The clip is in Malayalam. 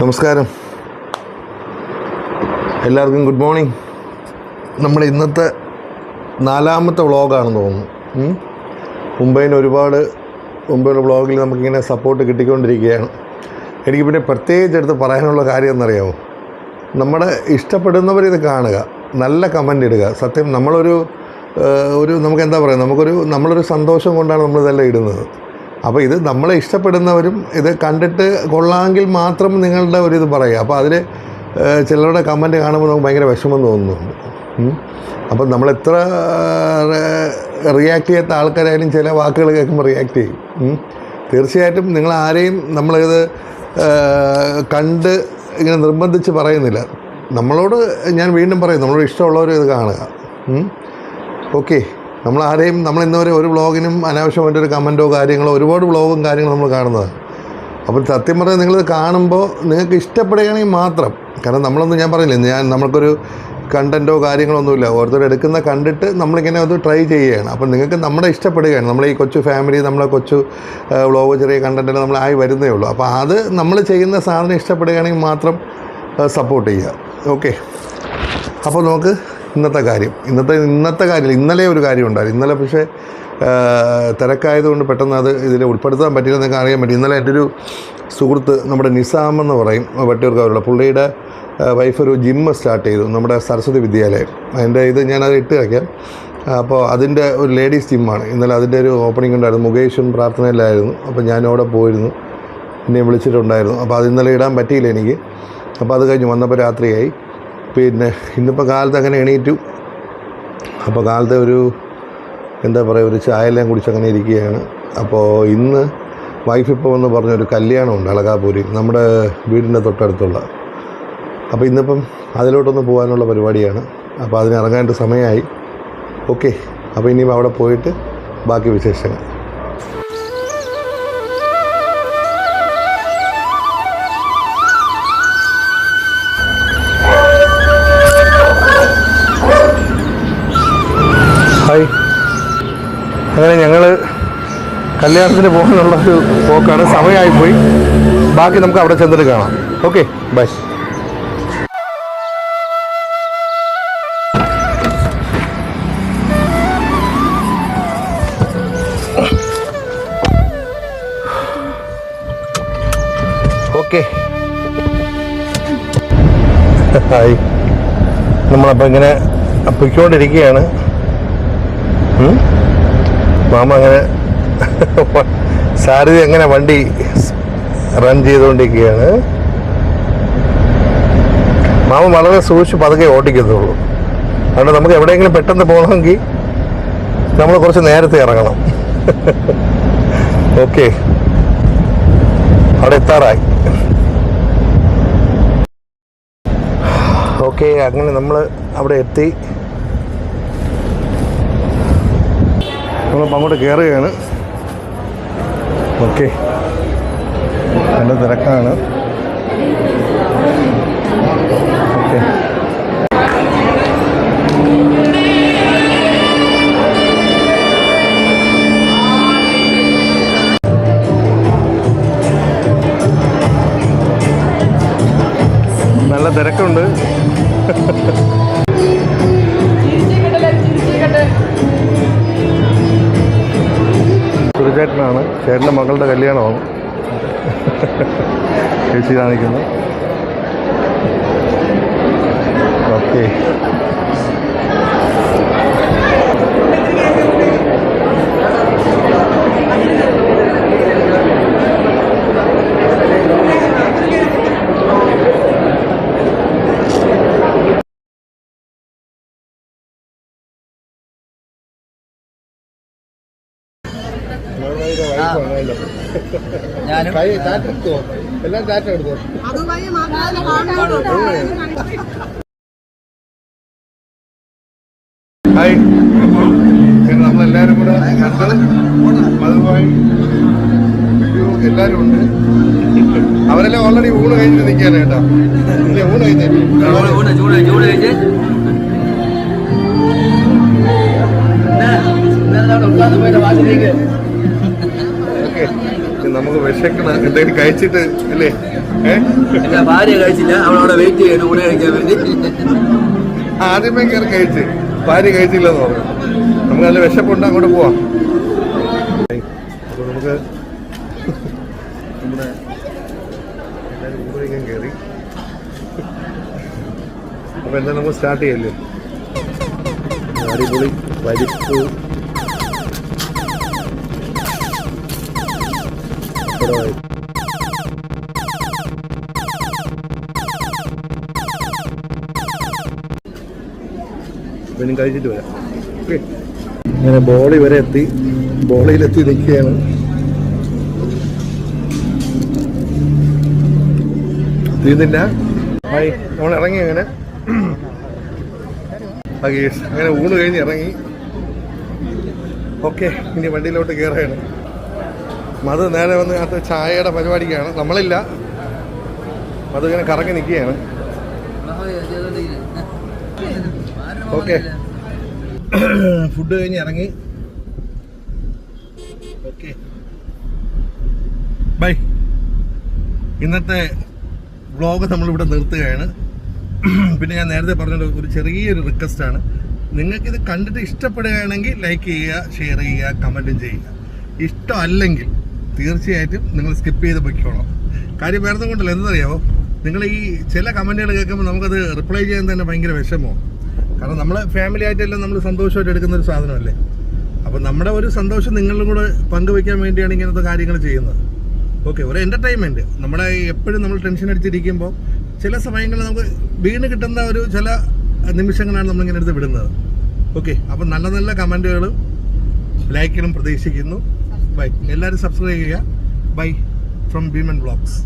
നമസ്കാരം. എല്ലാവർക്കും ഗുഡ് മോർണിംഗ്. നമ്മുടെ ഇന്നത്തെ നാലാമത്തെ വ്ളോഗാണെന്ന് തോന്നുന്നു. മുംബൈയിൽ ഒരുപാട് മുംബൈയുടെ വ്ളോഗിൽ നമുക്കിങ്ങനെ സപ്പോർട്ട് കിട്ടിക്കൊണ്ടിരിക്കുകയാണ്. എനിക്ക് പിന്നെ പ്രത്യേകിച്ച് എടുത്ത് പറയാനുള്ള കാര്യം എന്നറിയാമോ നമ്മുടെ ഇഷ്ടപ്പെടുന്നവർ ഇത് കാണുക. നല്ല കമന്റ് ഇടുക. സത്യം നമ്മളൊരു ഒരു നമുക്ക് എന്താ പറയുക നമുക്കൊരു നമ്മളൊരു സന്തോഷം കൊണ്ടാണ് നമ്മളിതെല്ലാം ഇടുന്നത്. അപ്പോൾ ഇത് നമ്മളെ ഇഷ്ടപ്പെടുന്നവരും ഇത് കണ്ടിട്ട് കൊള്ളാമെങ്കിൽ മാത്രം നിങ്ങളുടെ ഒരു പറയുക. അപ്പോൾ അതിൽ ചിലരുടെ കമന്റ് കാണുമ്പോൾ നമുക്ക് ഭയങ്കര വിഷമം തോന്നുന്നുണ്ട്. അപ്പം നമ്മൾ എത്ര റിയാക്ട് ചെയ്യാത്ത ആൾക്കാരായാലും ചില വാക്കുകൾ കേൾക്കുമ്പോൾ റിയാക്ട് ചെയ്യും. തീർച്ചയായിട്ടും നിങ്ങൾ ആരെയും നമ്മളിത് കണ്ട് ഇങ്ങനെ നിർബന്ധിച്ച് പറയുന്നില്ല. നമ്മളോട് ഞാൻ വീണ്ടും പറയും നമ്മളോട് ഇഷ്ടമുള്ളവർ ഇത് കാണുക. ഓക്കെ. നമ്മൾ ആരെയും നമ്മൾ ഇന്നുവരെ ഒരു വ്ളോഗിനും അനാവശ്യമായിട്ടൊരു കമന്റോ കാര്യങ്ങളോ ഒരുപാട് വ്ളോഗും കാര്യങ്ങളും നമ്മൾ കാണുന്നത്. അപ്പോൾ സത്യം പറഞ്ഞാൽ നിങ്ങളിത് കാണുമ്പോൾ നിങ്ങൾക്ക് ഇഷ്ടപ്പെടുകയാണെങ്കിൽ മാത്രം. കാരണം നമ്മളൊന്നും ഞാൻ പറഞ്ഞില്ലേ ഞാൻ നമ്മൾക്കൊരു കണ്ടന്റോ കാര്യങ്ങളൊന്നുമില്ല. ഓരോരുത്തർ എടുക്കുന്ന കണ്ടിട്ട് നമ്മളിങ്ങനെ അത് ട്രൈ ചെയ്യുകയാണ്. അപ്പം നിങ്ങൾക്ക് നമ്മളെ ഇഷ്ടപ്പെടുകയാണ്. നമ്മളെ ഈ കൊച്ചു ഫാമിലി നമ്മളെ കൊച്ചു വ്ളോഗ് ചെറിയ കണ്ടന്റ് നമ്മൾ ആയി വരുന്നേ ഉള്ളൂ. അപ്പോൾ അത് നമ്മൾ ചെയ്യുന്ന സാധനം ഇഷ്ടപ്പെടുകയാണെങ്കിൽ മാത്രം സപ്പോർട്ട് ചെയ്യുക. ഓക്കെ അപ്പോൾ നമുക്ക് ഇന്നത്തെ കാര്യം. ഇന്നത്തെ ഇന്നത്തെ കാര്യം ഇന്നലെ ഒരു കാര്യം ഉണ്ടായിരുന്നു. ഇന്നലെ പക്ഷേ തിരക്കായതുകൊണ്ട് പെട്ടെന്ന് അത് ഇതിൽ ഉൾപ്പെടുത്താൻ പറ്റില്ല എന്നൊക്കെ അറിയാൻ പറ്റി ഇന്നലെ എന്റെ ഒരു സുഹൃത്ത് നമ്മുടെ നിസാം എന്ന് പറയും വട്ടിയൂർക്കാവുള്ള പുള്ളിയുടെ വൈഫ് ഒരു ജിമ്മ് സ്റ്റാർട്ട് ചെയ്തു നമ്മുടെ സരസ്വതി വിദ്യാലയം. അതിന്റെ ഇത് ഞാനത് ഇട്ട് വയ്ക്കാം അപ്പോൾ അതിന്റെ ഒരു ലേഡീസ് ജിമ്മാണ് ഇന്നലെ അതിന്റെ ഒരു ഓപ്പണിംഗ് ഉണ്ടായിരുന്നു. മുകേഷും പ്രാർത്ഥനയിലായിരുന്നു അപ്പോൾ ഞാൻ പോയിരുന്നു. എന്നെ വിളിച്ചിട്ടുണ്ടായിരുന്നു. അപ്പോൾ അത് ഇന്നലെ ഇടാൻ പറ്റിയില്ല എനിക്ക്. അപ്പോൾ അത് കഴിഞ്ഞ് വന്നപ്പോൾ രാത്രിയായി. പിന്നെ ഇന്നിപ്പോൾ കാലത്ത് അങ്ങനെ എണീറ്റു. അപ്പോൾ കാലത്തെ ഒരു എന്താ പറയുക ഒരു ചായയെല്ലാം കുടിച്ച് അങ്ങനെ ഇരിക്കുകയാണ്. അപ്പോൾ ഇന്ന് വൈഫ് ഇപ്പോൾ വന്ന് പറഞ്ഞൊരു കല്യാണമുണ്ട് അളകാപൂരി നമ്മുടെ വീടിന്റെ തൊട്ടടുത്തുള്ള. അപ്പോൾ ഇന്നിപ്പം അതിലോട്ടൊന്ന് പോകാനുള്ള പരിപാടിയാണ്. അപ്പോൾ അതിന് ഇറങ്ങാനായിട്ട് സമയമായി. ഓക്കെ. അപ്പോൾ ഇനിയും അവിടെ പോയിട്ട് ബാക്കി വിശേഷങ്ങൾ. അങ്ങനെ ഞങ്ങൾ കല്യാണത്തിന് പോകാനുള്ള ഒരു പോക്കാണ്. സമയമായി പോയി ബാക്കി നമുക്ക് അവിടെ ചെന്നിട്ട് കാണാം. Okay bye. ഓക്കെ. ഹായ്. നമ്മളപ്പോൾ ഇങ്ങനെ പൊയ്ക്കൊണ്ടിരിക്കുകയാണ്? മാമ അങ്ങനെ സാരഥി അങ്ങനെ വണ്ടി റൺ ചെയ്തുകൊണ്ടിരിക്കുകയാണ്. മാമ വളരെ സൂക്ഷിച്ച് പതുക്കെ ഓടിക്കത്തുള്ളൂ. അതുകൊണ്ട് നമുക്ക് എവിടെയെങ്കിലും പെട്ടെന്ന് പോകണമെങ്കിൽ നമ്മൾ കുറച്ച് നേരത്തെ ഇറങ്ങണം. ഓക്കെ. അവിടെ എത്താറായി. ഓക്കെ അങ്ങനെ നമ്മൾ അവിടെ എത്തി. നമ്മളിപ്പോൾ അങ്ങോട്ട് കയറുകയാണ് ഓക്കെ. നല്ല തിരക്കാണ്. ഓക്കെ. നല്ല തിരക്കുണ്ട്. സുരചേട്ടനാണ് ചേട്ടന്റെ മകളുടെ കല്യാണമാണ്. ചേച്ചി കാണിക്കുന്നത് ഓക്കെ. ഞാനും ടാറ്റ എടുത്തോ. ഹായ്. പിന്നെ നമ്മളെല്ലാവരും കൂടെ കണ്ട്? അതുമായി ഒരു എല്ലാവരും ഉണ്ട്. അവരെല്ലാം ഓൾറെഡി ഊണ് കഴിഞ്ഞ് നിൽക്കാനായിട്ടാ ഊണ് ഇല്ല ഊണ് കഴിഞ്ഞിട്ട് വിശക്കണം എന്തെങ്കിലും കഴിച്ചിട്ട് അല്ലേ? ഏ? ഭാര്യ കഴിച്ചില്ല അവളവിടെ വെയിറ്റ് ചെയ്യണം ഊണ് കഴിക്കാൻ വേണ്ടി. ആദ്യമേ കയറി കഴിച്ച്. ഭാര്യ കഴിച്ചില്ലെന്ന് പറഞ്ഞു. നമുക്ക് നല്ല വിശപ്പുണ്ട് അങ്ങോട്ട് പോവാം. അപ്പോൾ നമുക്ക് നമ്മുടെ എല്ലാവരും ഊണ് കഴിക്കാൻ കയറി. അപ്പോൾ എന്താ നമുക്ക് സ്റ്റാർട്ട് ചെയ്യല്ലേ? അടിപൊളി പരിപ്പ് പിന്നെ കഴിച്ചിട്ട് വരാം. ഓക്കെ. അങ്ങനെ ബോളി വരെ എത്തി. ബോളിയിലെത്തി നിൽക്കുകയാണ്. തീർന്നില്ല. ഹായ് നമ്മൾ ഇറങ്ങി അങ്ങനെ. അങ്ങനെ ഊണ് കഴിഞ്ഞ് ഇറങ്ങി. ഓക്കെ ഇനി വണ്ടിയിലോട്ട് കയറുകയാണ്. മത് നേരെ വന്ന് അത് ചായയുടെ പരിപാടിക്കാണ്. നമ്മളില്ല. മത് ഇങ്ങനെ കറങ്ങി നിൽക്കുകയാണ് ഓക്കെ. ഫുഡ് കഴിഞ്ഞ് ഇറങ്ങി. ഓക്കെ. ബൈ. ഇന്നത്തെ വ്ളോഗ് നമ്മളിവിടെ നിർത്തുകയാണ്. പിന്നെ ഞാൻ നേരത്തെ പറഞ്ഞ ഒരു ചെറിയൊരു റിക്വസ്റ്റാണ്. നിങ്ങൾക്കിത് കണ്ടിട്ട് ഇഷ്ടപ്പെടുകയാണെങ്കിൽ ലൈക്ക് ചെയ്യുക ഷെയർ ചെയ്യുക കമന്റും ചെയ്യുക. ഇഷ്ടമല്ലെങ്കിൽ തീർച്ചയായിട്ടും നിങ്ങൾ സ്കിപ്പ് ചെയ്ത് പൊയ്ക്കോളാം. കാര്യം വേറെ കൊണ്ടല്ല എന്തറിയാമോ നിങ്ങൾ ഈ ചില കമന്റുകൾ കേൾക്കുമ്പോൾ നമുക്കത് റിപ്ലൈ ചെയ്യാൻ തന്നെ ഭയങ്കര വിഷമോ? കാരണം നമ്മൾ ഫാമിലി ആയിട്ടെല്ലാം നമ്മൾ സന്തോഷമായിട്ട് എടുക്കുന്ന ഒരു സാധനമല്ലേ? അപ്പോൾ നമ്മുടെ ഒരു സന്തോഷം നിങ്ങളിലും കൂടെ പങ്കുവയ്ക്കാൻ വേണ്ടിയാണ് ഇങ്ങനത്തെ കാര്യങ്ങൾ ചെയ്യുന്നത്. ഓക്കെ ഒരു എന്റർടൈൻമെന്റ് നമ്മളെ എപ്പോഴും നമ്മൾ ടെൻഷൻ അടിച്ചിരിക്കുമ്പോൾ ചില സമയങ്ങളിൽ നമുക്ക് വീണ് കിട്ടുന്ന ഒരു ചില നിമിഷങ്ങളാണ് നമ്മളിങ്ങനെ എടുത്ത് വിടുന്നത്. ഓക്കെ അപ്പം നല്ല നല്ല കമന്റുകളും ലൈക്കിനും പ്രതീക്ഷിക്കുന്നു. ബൈ എല്ലാവരും സബ്സ്ക്രൈബ് ചെയ്യുക. Bye from Bheeman blogs